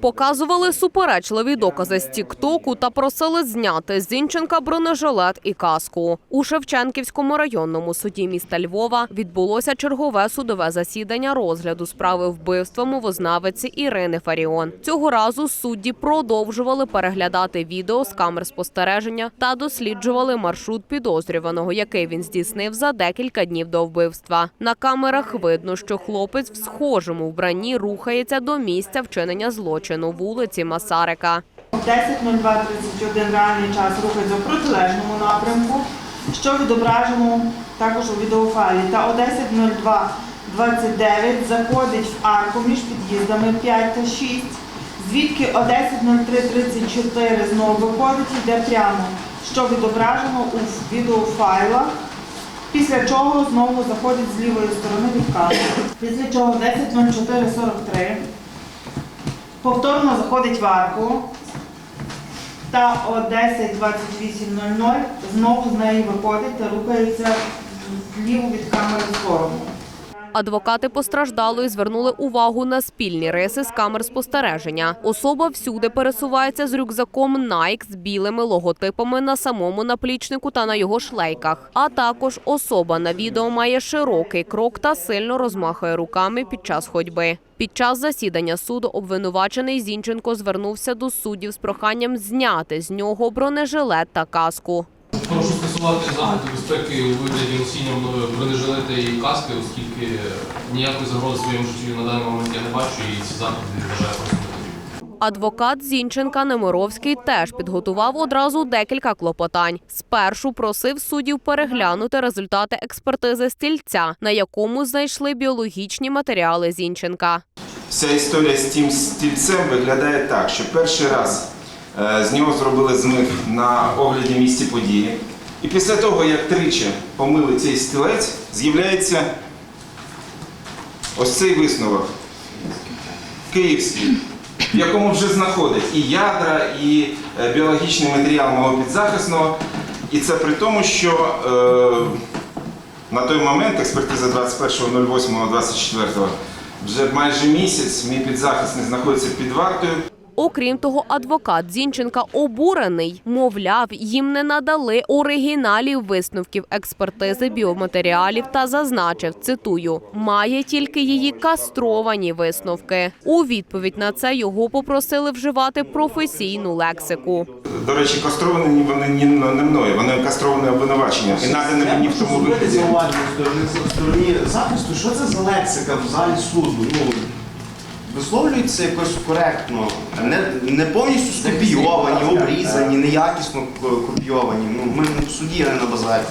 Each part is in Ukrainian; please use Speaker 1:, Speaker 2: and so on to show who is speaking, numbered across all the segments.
Speaker 1: Показували суперечливі докази з Тіктоку та просили зняти з Зінченка бронежилет і каску. У Шевченківському районному суді міста Львова відбулося чергове судове засідання розгляду справи вбивства мовознавиці Ірини Фаріон. Цього разу судді продовжували переглядати відео з камер спостереження та досліджували маршрут підозрюваного, який він здійснив за декілька днів до вбивства. На камерах видно, що хлопець в схожому вбранні рухається до місця вчинення злочину вулиці Масарика.
Speaker 2: 10.02.31 реальний час рухається в протилежному напрямку, що відображено також у відеофайлі. Та о 10.02.29 заходить в арку між під'їздами 5 та 6, звідки о 10.03.34 знову виходить йде прямо, що відображено у відеофайлах. Після чого знову заходить з лівої сторони від камери. Після чого 10.04.43 повторно заходить в арку та о 10.28.00 знову з неї виходить та рухається вліву від камери сторону.
Speaker 1: Адвокати постраждалої звернули увагу на спільні риси з камер спостереження. Особа всюди пересувається з рюкзаком Nike з білими логотипами на самому наплічнику та на його шлейках. А також особа на відео має широкий крок та сильно розмахує руками під час ходьби. Під час засідання суду обвинувачений Зінченко звернувся до суддів з проханням зняти з нього бронежилет та каску.
Speaker 3: Прошу скасувати заходи безпеки у вигляді носіння мною бронежилета і каски, оскільки ніякої загрози своєму життю на даний момент я не бачу і ці заходи вважаю просто.
Speaker 1: Адвокат Зінченка Немировський теж підготував одразу декілька клопотань. Спершу просив суддів переглянути результати експертизи стільця, на якому знайшли біологічні матеріали Зінченка.
Speaker 4: Вся історія з тим стільцем виглядає так, що перший раз е, з нього зробили змив на огляді місці події. І після того, як тричі помили цей стілець, з'являється ось цей висновок київський, в якому вже знаходять і ядра, і е, біологічний матеріал мого підзахисного. І це при тому, що е, на той момент експертиза 21.08.24 вже майже місяць мій підзахисний знаходиться під вартою.
Speaker 1: Окрім того, адвокат Зінченка обурений. Мовляв, їм не надали оригіналів висновків експертизи біоматеріалів та зазначив, цитую, має тільки її кастровані висновки. У відповідь на це його попросили вживати професійну лексику.
Speaker 4: До речі, кастровані вони ні не мною, вони кастровані обвинуваченням і надані мені в тому вигляді.
Speaker 5: стороні захисту, що це за лексика в залі суду? Ну, висловлюється якось коректно, не, не повністю скопійовані, обрізані, неякісно копійовані. Ну, ми в суді, а не на базарі.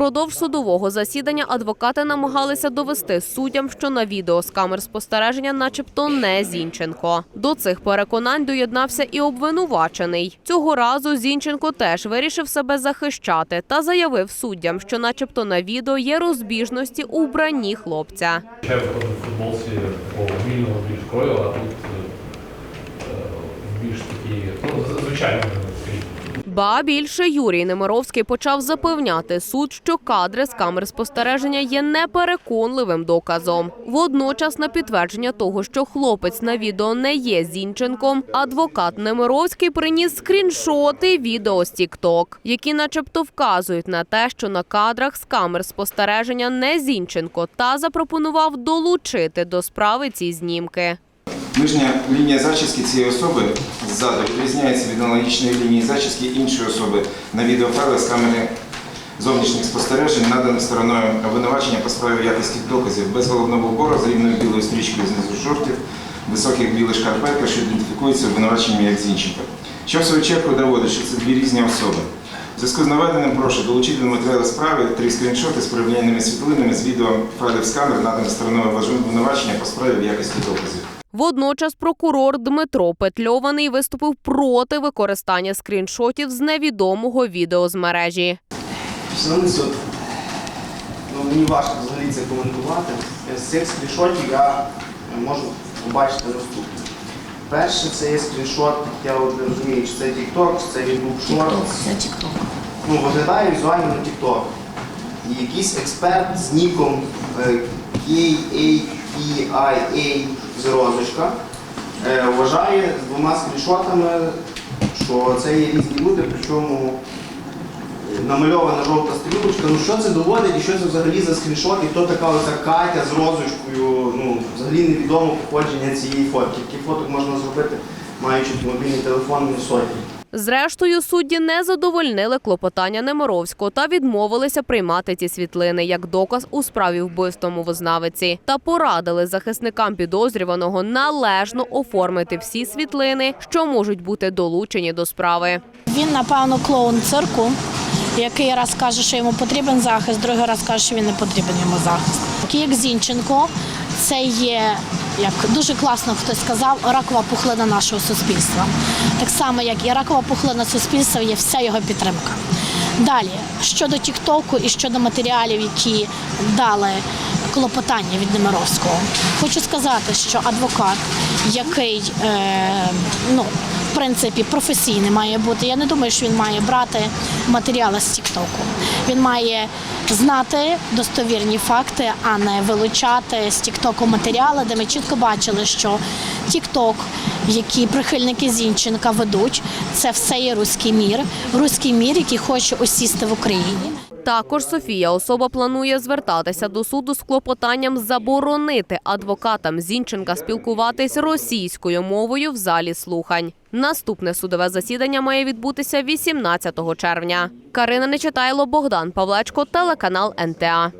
Speaker 1: Впродовж судового засідання адвокати намагалися довести суддям, що на відео з камер спостереження, начебто, не Зінченко. До цих переконань доєднався і обвинувачений. Цього разу Зінченко теж вирішив себе захищати та заявив суддям, що, начебто, на відео є розбіжності у вбранні хлопця.
Speaker 6: Виходив в футболці вільного більш а тут е, більш такі, ну, звичайно.
Speaker 1: Ба більше Юрій Немировський почав запевняти суд, що кадри з камер спостереження є непереконливим доказом. Водночас, на підтвердження того, що хлопець на відео не є Зінченком, адвокат Немировський приніс скріншоти відео з TikTok, які, начебто, вказують на те, що на кадрах з камер спостереження не Зінченко, та запропонував долучити до справи ці знімки.
Speaker 4: Нижня лінія зачіски цієї особи ззаду відрізняється від аналогічної лінії зачіски іншої особи на відеофайли з камери зовнішніх спостережень, наданих стороною обвинувачення по справі якості доказів без головного убору з рівною білою стрічкою знизу шортів, високих білих шкарпетках, що ідентифікуються обвинуваченням як Зінченко. Що в свою чергу доводить, що це дві різні особи. Зв'язку з наведеним прошу долучити до матеріалу справи три скріншоти з порівняльними світлинами з відео файлів з камер, наданих стороною обвинувачення по справі в якості доказів.
Speaker 1: Водночас прокурор Дмитро Петльований виступив проти використання скріншотів з невідомого відео з мережі.
Speaker 5: Шановний суд, ну, мені важко взагалі це коментувати. З цих скріншотів я можу побачити наступне. Перше, це є скріншот, я от не розумію, чи це TikTok, чи це YouTube Shorts. Ну, виглядає візуально на TikTok. І якийсь експерт з ніком е, KAPIA з розочка. е, вважає з двома скріншотами, що це є різні люди, причому е, намальована жовта стрілочка. Ну що це доводить і що це взагалі за скріншот, і хто така оця Катя з розочкою, ну взагалі невідомо походження цієї фотки. Таких фоток можна зробити, маючи мобільний телефон не сотні.
Speaker 1: Зрештою, судді не задовольнили клопотання Немировського та відмовилися приймати ці світлини як доказ у справі вбивства мовознавиці та порадили захисникам підозрюваного належно оформити всі світлини, що можуть бути долучені до справи.
Speaker 7: Він, напевно, клоун цирку, який раз каже, що йому потрібен захист, другий раз каже, що він не потрібен йому захист. Як Зінченко, це є, як дуже класно хтось сказав, ракова пухлина нашого суспільства. Так само, як і ракова пухлина суспільства, є вся його підтримка. Далі, щодо Тіктоку і щодо матеріалів, які дали клопотання від Немировського, хочу сказати, що адвокат, який е, ну, в принципі професійний має бути, я не думаю, що він має брати матеріали з Тіктоку. Він має знати достовірні факти, а не вилучати з Тіктоку матеріали, де ми чітко бачили, що Тікток, які прихильники Зінченка ведуть, це все є руський мір, руський мір, який хоче осісти в Україні.
Speaker 1: Також Софія особа планує звертатися до суду з клопотанням заборонити адвокатам Зінченка спілкуватись російською мовою в залі слухань. Наступне судове засідання має відбутися 18 червня. Карина Нечитайло, Богдан Павлечко, телеканал НТА.